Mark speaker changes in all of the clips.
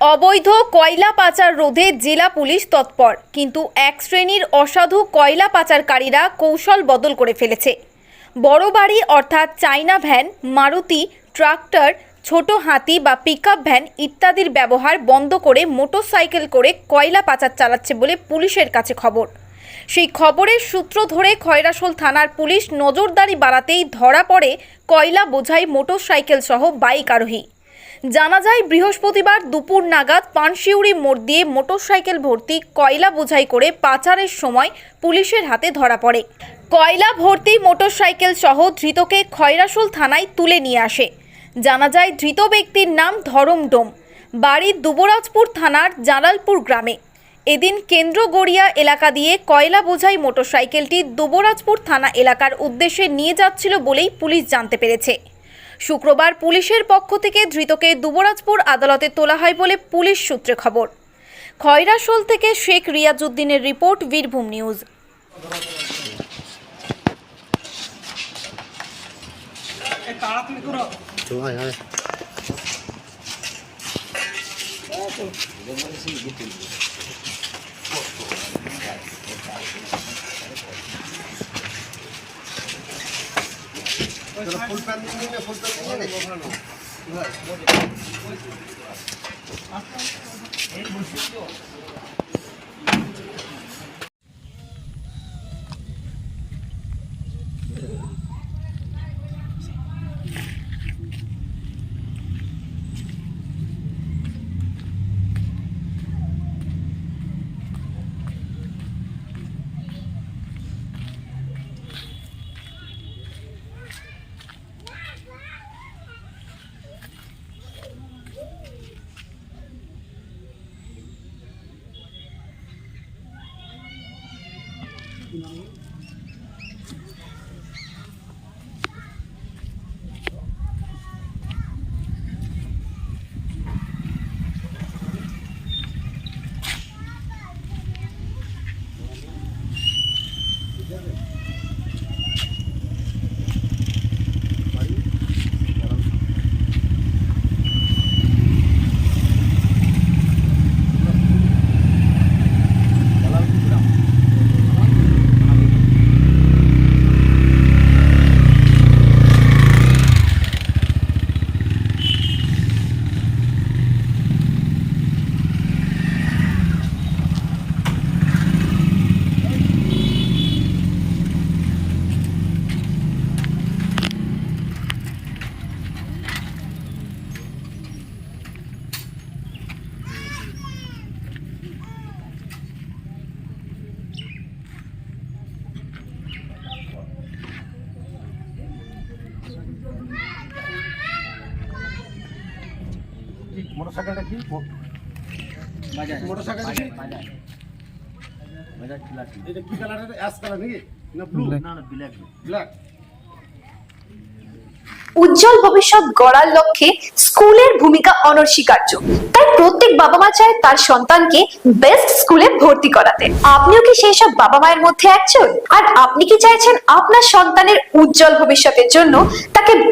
Speaker 1: অবৈধ কয়লা পাচার রোধে জেলা পুলিশ তৎপর, কিন্তু এক শ্রেণির অসাধু কয়লা পাচারকারীরা কৌশল বদল করে ফেলেছে। বড় বাড়ি অর্থাৎ চাইনা ভ্যান, মারুতি, ট্রাক্টর, ছোট হাতি বা পিকআপ ভ্যান ইত্যাদির ব্যবহার বন্ধ করে মোটরসাইকেল করে কয়লা পাচার চালাচ্ছে বলে পুলিশের কাছে খবর। সেই খবরের সূত্র ধরে খয়রাসোল থানার পুলিশ নজরদারি বাড়াতেই ধরা পড়ে কয়লা বোঝাই মোটরসাইকেল সহ বাইক আরোহী। জানা যায়, বৃহস্পতিবার দুপুর নাগাদ পানশিউড়ি মোড় দিয়ে মোটরসাইকেল ভর্তি কয়লা বোঝাই করে পাচারের সময় পুলিশের হাতে ধরা পড়ে। কয়লা ভর্তি মোটরসাইকেল সহ ধৃতকে খয়রাসোল থানায় তুলে নিয়ে আসে। জানা যায়, ধৃত ব্যক্তির নাম ধরম ডোম। বাড়ি দুবরাজপুর থানার জালালপুর গ্রামে। এদিন কেন্দ্র গড়িয়া এলাকা দিয়ে কয়লা বোঝাই মোটরসাইকেলটি দুবরাজপুর থানা এলাকার উদ্দেশ্যে নিয়ে যাচ্ছিল বলেই পুলিশ জানতে পেরেছে। শুক্রবার পুলিশের পক্ষ থেকে ধৃতকে দুবরাজপুর আদালতে তোলা হয় বলে পুলিশ সূত্রে খবর। খয়রাসোল থেকে Sheikh রিয়াজউদ্দিনের report, Birbhum news.
Speaker 2: Đúng full pant নিয়ে ফুল প্যান্ট নিয়ে Thank you. মোটরসাইকেলটা কি? মোটরসাইকেলটা কি? এটা কি কালার এটা? অ্যাশ কালার নাকি? না ব্লু না না ব্ল্যাক ব্ল্যাক
Speaker 3: উজ্জ্বল ভবিষ্যৎ গড়ার লক্ষ্যে স্কুলের ভূমিকা অনস্বীকার্য। তাই প্রত্যেক বাবা মা চায় তার সন্তানকে বেস্ট স্কুলে ভর্তি করাতে। আপনিও কি সেই সব বাবা মায়ের মধ্যে একজন? আর আপনি কি চাইছেন আপনার সন্তানের উজ্জ্বল ভবিষ্যতের জন্য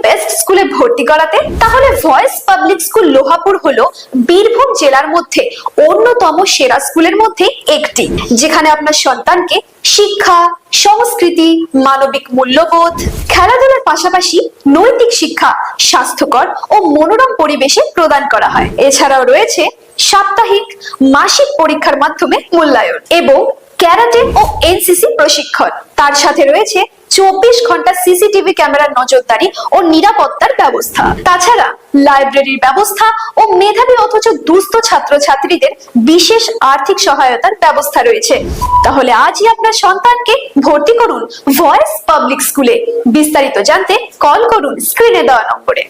Speaker 3: বেস্ট স্কুলে ভর্তি করাতে, তাহলে ভয়েস পাবলিক স্কুল লোহাপুর হলো বীরভূম জেলার মধ্যে অন্যতম সেরা স্কুলের মধ্যে একটি, যেখানে আপনার সন্তানকে শিক্ষা, সংস্কৃতি, মানবিক মূল্যবোধ, খেলাধুলার পাশাপাশি নৈতিক শিক্ষা, স্বাস্থ্যকর ও মনোরম পরিবেশে প্রদান করা হয়। এছাড়াও রয়েছে সাপ্তাহিক মাসিক পরীক্ষার মাধ্যমে মূল্যায়ন এবং ক্যারাটে ও এনসিসি প্রশিক্ষণ। তার সাথে রয়েছে চব্বিশ ঘণ্টা সিসিটিভি ক্যামেরার নজরদারি ও নিরাপত্তার ব্যবস্থা। তাছাড়া লাইব্রেরির ব্যবস্থা ও মেধাবী অথচ দুস্থ ছাত্রছাত্রীদের বিশেষ আর্থিক সহায়তার ব্যবস্থা রয়েছে। তাহলে আজই আপনার সন্তানকে ভর্তি করুন ভয়েস পাবলিক স্কুলে বিস্তারিত জানতে কল করুন স্ক্রিনে দেওয়া নম্বরে।